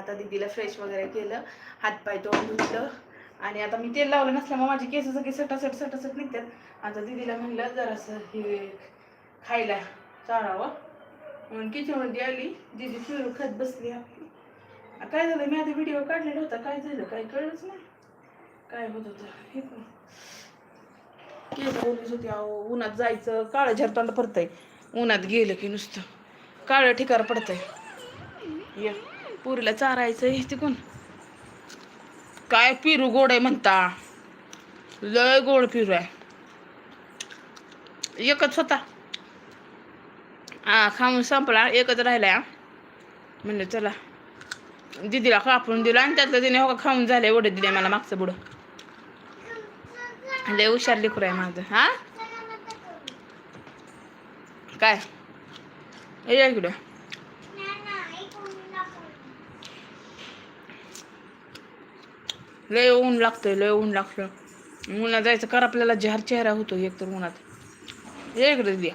आता दिदीला फ्रेश वगैरे केलं हातपाय तोंड धुतलं. आणि आता मी तेल लावलं नसल्यामुळे माझे केस सगळे सटासट सटासट निघतात. आता दिदीला म्हणलं जरासं हे खायला चारावं. म्हणून किचनमध्ये आली. दिदी फिरू खात बसली आपली. काय झालं? मी आता व्हिडिओ काढलेला होता. काय झालं? काय कळलंच नाही. काय होत होतं? हे पण. केस ओलीच होती अहो. उन्हात जायचं. काळं झरतोंड पडतंय. उन्हात गेलं की नुसतं. काळं ठिकाण पडतंय. ये. पुरीला चारायचं आहे तिकून काय पिरू गोड आहे म्हणता. लय गोड पिरू आहे. एकच होता. हा खाऊन संपला. एकच राहिला म्हणलं चला. दिदीला कापून दिला आणि त्यातलं तिने हो का खाऊन झालं एवढं दिले मला मागचं बुडं. लय हुशार लेकरू आहे माझं. हा? काय? ये इकडं. लय ऊन लागतंय लय ऊन लागतं उन्हात जायचं कर आपल्याला जहार चेहरा होतो एक तर उन्हात. इकडे दिदी.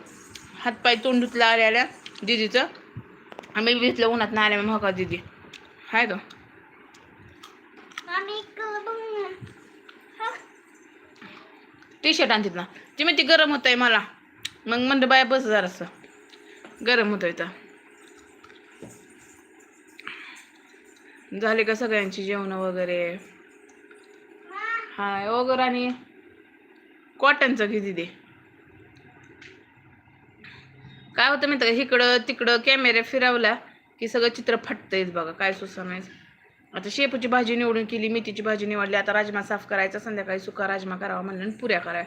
हातपाय तोंड धुतला आल्या आल्या दिदीचं. आम्ही घेतलं उन्हात ना आल्या मग दिदी. हाय का टी शर्ट आणतात ना ती म्हणते गरम होत आहे मला. मग म्हणलं बाय बस जरासं. गरम होत आहे झाले का सगळ्यांची जेवण वगैरे? हाय वगैरे आणि कॉटनचं किती दे. काय होतं माहिती का? इकडं तिकडं कॅमेरा फिरवला की सगळं चित्र फाटतंयच बघा काय सुसामायचं आता शेपूची भाजी निवडून केली मेथीची भाजी निवडली आता राजमा साफ करायचा संध्याकाळी सुका राजमा करावा म्हणलं आणि पुऱ्या कराय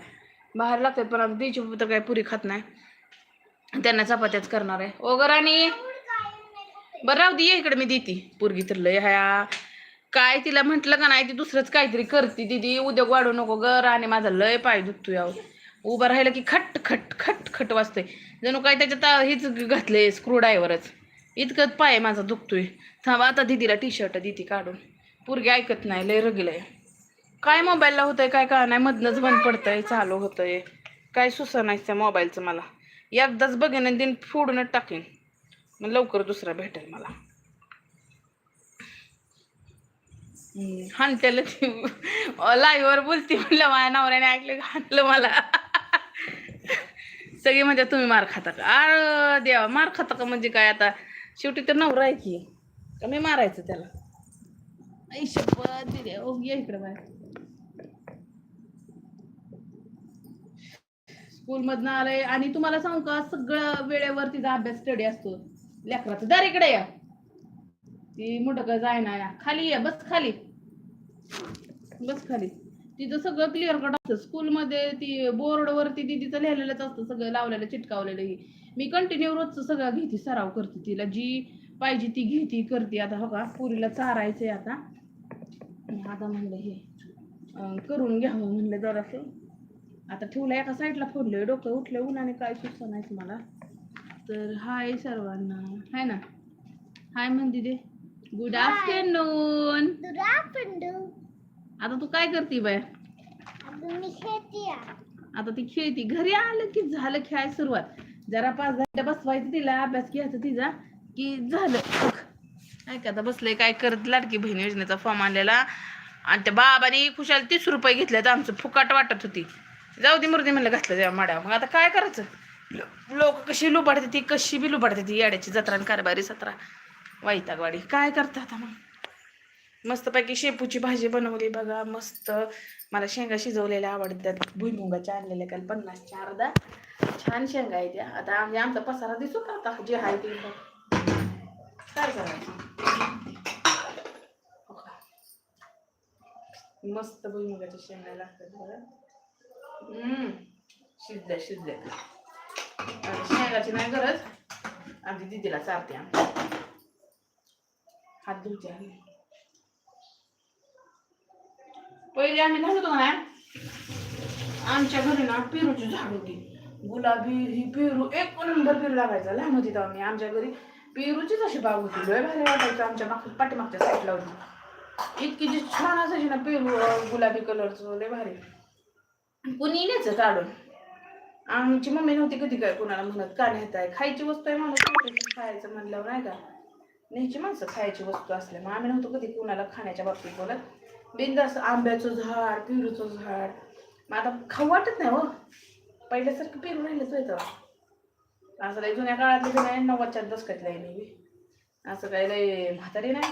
बाहेर लागतात पण आता द्यायची तर काय पुरी खात नाही. त्यांना चपात्याच करणार आहे. ओगर आणि बरं राहू दे ये इकडे मी देते. पुरगी तर लय ह्या. काय तिला म्हटलं का नाही ती दुसरंच काहीतरी करते दिदी उद्योग वाढू नको गर आणि माझा लय पाय दुखतो यावं उभं राहिलं की खट खट खट खट वाजतंय. जणू काय त्याच्यात हीच हेच घातले स्क्रू ड्रायव्हरच इतकंच पाय माझा दुखतोय. थांबा आता दिदीला टी शर्ट दिदी काढून. पोरगी ऐकत नाही लय रगिलंय. काय मोबाईलला होतंय काय काय नाही मधनंच बंद पडतंय चालू होतंय. काय सुसनायचं त्या मोबाईलचं मला. एकदाच बघेन दिन फोडूनच टाकेन. मग लवकर दुसरा भेटेल मला. हानतेला ती. लाईव्हवर बोलती म्हणलं माझ्या नवऱ्याने ऐकलं की? हाणलं मला. सगळी म्हणजे तुम्ही मार खाता का? अरे देवा मार खाता का म्हणजे काय आता? शेवटी तर नवरा आहे की का मी मारायचं त्याला? शपथ दिले ओ ये इकडे बाय स्कूलमधनं आलंय. आणि तुम्हाला सांगू का सगळं वेळेवर तिचा अभ्यास स्टडी असतो. लेकराचं. दर इकडे या. ती मुटक जाय ना या. खाली या बस खाली. बस खाली. तिचं सगळं क्लिअर कट असतं. स्कूलमध्ये ती बोर्डवरती तिचं लिहिलेलंच असतं सगळं लावलेलं चिटकावलेलं ही. मी कंटिन्यू रोजचं सगळं घेते सराव करते तिला. जी पाहिजे ती घेते करते. आता हो का पुरीला चारायचंय आता. आता म्हणलं हे करून घ्यावं म्हणलं जरासं. आता ठेवलं एका साईडला फोडलंय डोकं. उठलं उन्हाने काय सुचत नाही मला. तर हाय सर्वांना. हाय ना. हाय म्हणते दे गुड आफ्टरनून आता तू काय करते बाय? आता ती खेळती. घरी आलं की झालं खेळायला सुरुवात. जरा पाच घंटे बसवायचं तिला अभ्यास घ्यायचा तिचा की झालं. ऐका आता बसलंय काय करत लाडकी बहीण योजनेचा फॉर्म आणलेला. आणि त्या बाबाने खुशाल तीस रुपये घेतले तर आमचं फुकाट वाटत होती. जाऊ दे मुर्दी म्हणलं घातलं तेव्हा माड्या. मग आता काय करायचं? लोक कशी लुबाडते ती कशी बी लुबाडते ती येड्याची जत्रा आणि कारभारी सत्रा. वैतागवाडी काय करता आता मग? मस्तपैकी शेपूची भाजी बनवली बघा. मस्त. मला शेंगा शिजवलेल्या आवडतात. भुईमुगाच्या आणलेल्या काल पन्नासच्या अर्धा. छान शेंगा आहे त्या आता आम्ही आमचा पसारा दिसू का आता? जे आहे ते. बघ. काय करायचं? हो का? मस्त भुईमुगाच्या शेंगा लागतात बघा. शिजल्या शिजल्या. आता शेंगाची नाही गरज. आमची दिदीला चालते आम्ही. हात धुते आम्ही पहिले आम्ही लहान होतो ना आमच्या घरी ना पेरूची झाड होती. गुलाबी ही पेरू एक नंबर पेरू लागायचा लहान होती तेव्हा मी. आमच्या घरी पेरूचीच अशी बाग होती. लय भारी वाटायचं. आमच्या माग पाठीमागच्या साईडला होती. इतकी जी छान असायची ना पेरू गुलाबी कलरचं लय भारी. कुणी न्यायचं काढून आमची मम्मी नव्हती कधी काय कुणाला म्हणत का नेताय खायची वस्तू आहे म्हणून खायचं म्हणल्यावर नाही का? न्यायची माणसं खायची वस्तू असल्या मग आम्ही नव्हतो कधी कुणाला खाण्याच्या बाबतीत बोलत. बिंदास आंब्याचं झाड पेरूचं झाड. मग आता खाऊ वाटत नाही हो. पहिल्यासारखं पेरू राहिलंच होतं. असं लय जुन्या काळातलं बी नाही नव्वदच्या दशकातलं आहे मी असं काही लय म्हातारी नाही.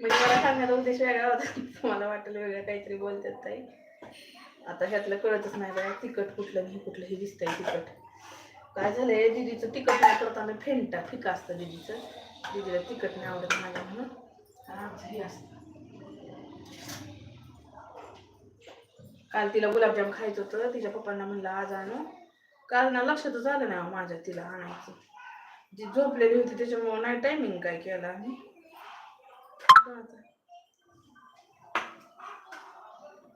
म्हणजे मला सांगण्याचा उद्देश वेगळा होता. तुम्हाला वाटलं वेगळं काहीतरी बोलतात ताई. आता ह्यातलं कळतच नाही बाय तिखट कुठलं नाही कुठलं हे दिसतंय तिखट. काय झालंय? दिदीचं तिखट नाही करत आम्ही. फेंटा फिका असतं दिदीचं. दिदीला तिखट नाही आवडत माझ्या म्हणून. आमचं हे असतं. काल तिला गुलाबजाम खायचं होतं. तिच्या पप्पांना म्हणलं आज आणू. काल ना लक्षातच झालं नाही माझ्या तिला आणायचं. जी झोपलेली होती त्याच्यामुळं नाही टायमिंग काय केला आम्ही.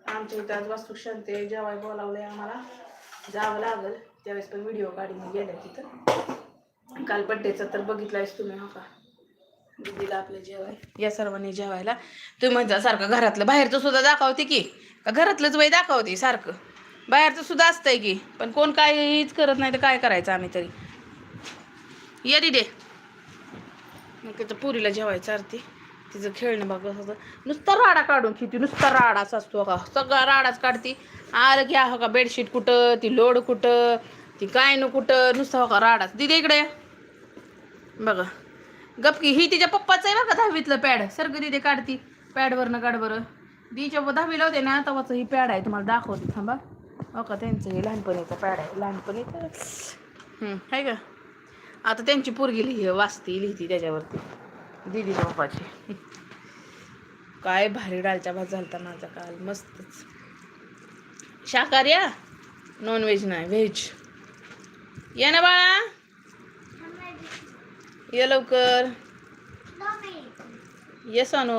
आमच्या इथं आज वास्तू शांती आहे. जेवाय बोलावलंय आम्हाला. जावं लागल. त्यावेळेस पण व्हिडिओ काढून गेल्या तिथं. काल बड्डेचा तर बघितलायस तुम्ही हो का? दिदीला आपलं जेवाय. या सर्वांनी जेवायला. तुम्ही म्हणता सारखं घरातलं बाहेरचं सुद्धा दाखवते की? का घरातलंच वय दाखवते सारखं? बाहेरचं सुद्धा असतंय की? पण कोण काहीच करत नाही तर काय करायचं आम्ही तरी? या दिदे. मग तिथं पुरीला जेवायचं आरती. तिचं खेळणं बघत होतं. नुसता राडा काढून किती नुसता राडाच असतो का सगळा राडाच काढती. आलं की हो का बेडशीट कुठं ती लोड कुठं ती काय न कुठं नुसतं हो का राडाच. दिदे इकडे. बघा. गपकी ही तिच्या पप्पाचं आहे बघा दहावीतलं पॅड. सरगं दिदे काढती. पॅडवरनं काढ बरं. तिच्या दहावीला होते ना तेव्हाच ही पॅड आहे तुम्हाला दाखवते. थांबा. हो का त्यांचं हे लहानपणीचं पॅड आहे. लहानपणीचं. आहे का आता त्यांची पोरगी लिहि वाचती लिहिती त्याच्यावरती. दिदीच्या पप्पाची. काय भारी डाळचा भात झालता माझा काल. मस्तच. शाकाहारी या नॉन व्हेज नाही व्हेज ये ना बाळा. ये लवकर. ये सोनू.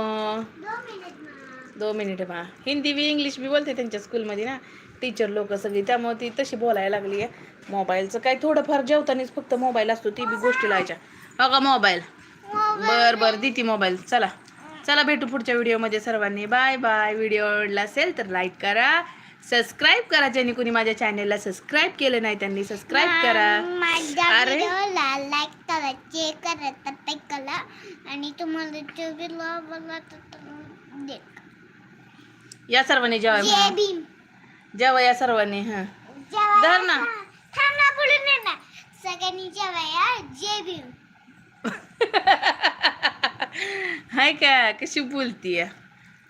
दो मिनिट बा. हिंदी बी इंग्लिश बी बोलते त्यांच्या स्कूलमध्ये ना. टीचर लोक सगळी त्यामुळे ती तशी बोलायला लागली आहे मोबाईलचं काय थोडंफार जेवतानाच फक्त मोबाईल असतो ती बी गोष्टी लावायच्या बघा हो मोबाईल बर बर देते मोबाईल चला. चला भेटू पुढच्या व्हिडिओमध्ये सर्वांनी. बाय बाय व्हिडिओ आवडला असेल तर लाईक करा. सबस्क्राईब करा ज्यांनी कोणी माझ्या चॅनेलला सबस्क्राईब केलं नाही त्यांनी. सबस्क्राईब करा. माझ्या अरे. व्हिडिओला लाईक करा शेअर करा सबस्क्राईब करा. आणि तुम्हाला जो तर दे या सर्वांनी जेवाय म्हणा. भीम. जेवा या सर्वांनी हां. जेवा धर ना. थांब ना बोलून दे ना. सगळ्यांनी जेवाया जय भीम. हाय का? कशी बोलतीय?